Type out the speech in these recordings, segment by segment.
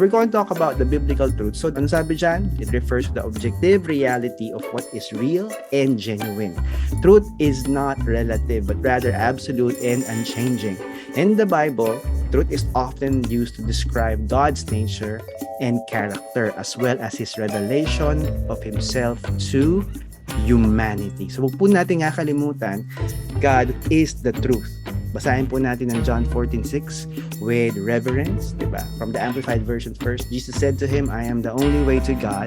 We're going to talk about the biblical truth. So ano sabi dyan? It refers to the objective reality of what is real and genuine. Truth is not relative, but rather absolute and unchanging. In the Bible, truth is often used to describe God's nature and character as well as His revelation of Himself to humanity. So huwag po natin nga kalimutan, God is the truth. Basahin po natin ang John 14:6 with reverence, 'di ba? From the amplified version first, Jesus said to him, "I am the only way to God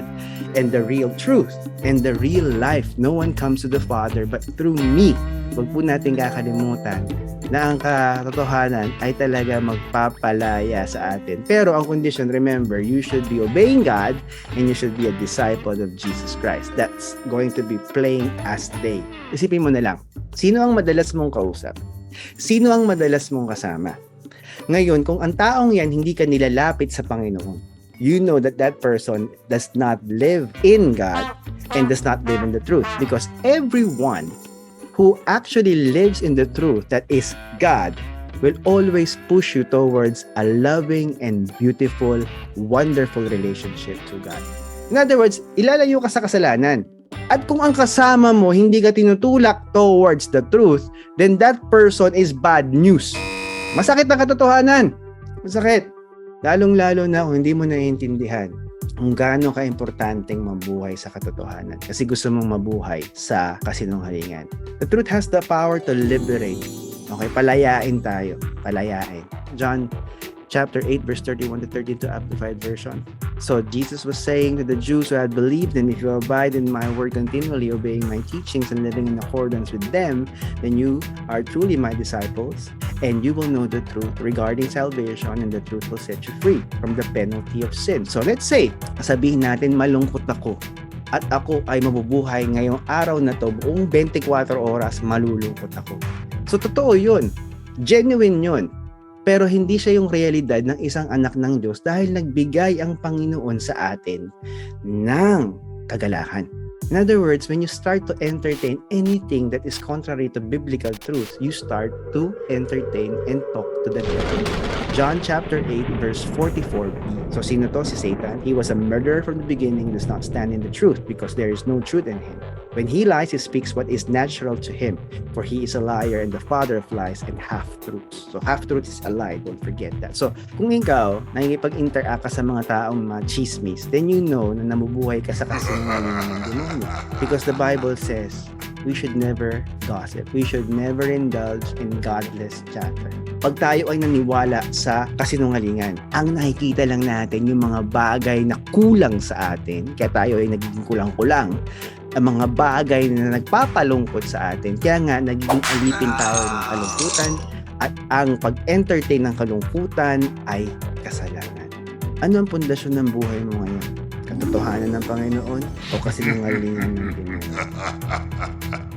and the real truth and the real life. No one comes to the Father but through me." Huwag po natin kakalimutan na ang katotohanan ay talaga magpapalaya sa atin. Pero ang condition, remember, you should be obeying God and you should be a disciple of Jesus Christ. That's going to be plain as day. Isipin mo na lang, sino ang madalas mong kausap? Sino ang madalas mong kasama? Ngayon, kung ang taong yan hindi ka nilalapit sa Panginoon, you know that that person does not live in God and does not live in the truth because everyone who actually lives in the truth that is God will always push you towards a loving and beautiful, wonderful relationship to God. In other words, ilalayo ka sa kasalanan. At kung ang kasama mo hindi ka tinutulak towards the truth, then that person is bad news. Masakit ang katotohanan. Masakit. Lalong-lalo na kung hindi mo naiintindihan kung gaano ka-importanteng mabuhay sa katotohanan kasi gusto mong mabuhay sa kasinungalingan. The truth has the power to liberate. Okay, palayain tayo. Palayain. John chapter 8 verse 31 to 32 amplified version. So Jesus was saying to the Jews who had believed him, if you abide in my word continually, obeying my teachings and living in accordance with them, then you are truly my disciples, and you will know the truth regarding salvation, and the truth will set you free from the penalty of sin. So let's say, sabihin natin malungkot ako at ako ay mabubuhay ngayong araw na to buong 24 oras malulungkot ako. So totoo yun. Genuine yun. Pero hindi siya yung realidad ng isang anak ng Diyos dahil nagbigay ang Panginoon sa atin ng kagalakan. In other words, when you start to entertain anything that is contrary to biblical truth, you start to entertain and talk to the devil. John chapter 8 verse 44b. So sino to si Satan? He was a murderer from the beginning, does not stand in the truth because there is no truth in him. When he lies, he speaks what is natural to him, for he is a liar and the father of lies and half-truths. So half-truth is a lie, don't forget that. So kung ikaw, nakikipag-interact ka sa mga taong mga chismis, then you know na namubuhay ka sa kasinungalingan ng demonyo. Because the Bible says, we should never gossip. We should never indulge in godless chatter. Pag tayo ay naniwala sa kasinungalingan, ang nakikita lang natin yung mga bagay na kulang sa atin, kaya tayo ay nagiging kulang-kulang, ang mga bagay na nagpapalungkot sa atin. Kaya nga, nagiging alipin tayo ng kalungkutan at ang pag-entertain ng kalungkutan ay kasalanan. Ano ang pundasyon ng buhay mo ngayon? Katotohanan ng Panginoon o kasinungalingan ng Panginoon?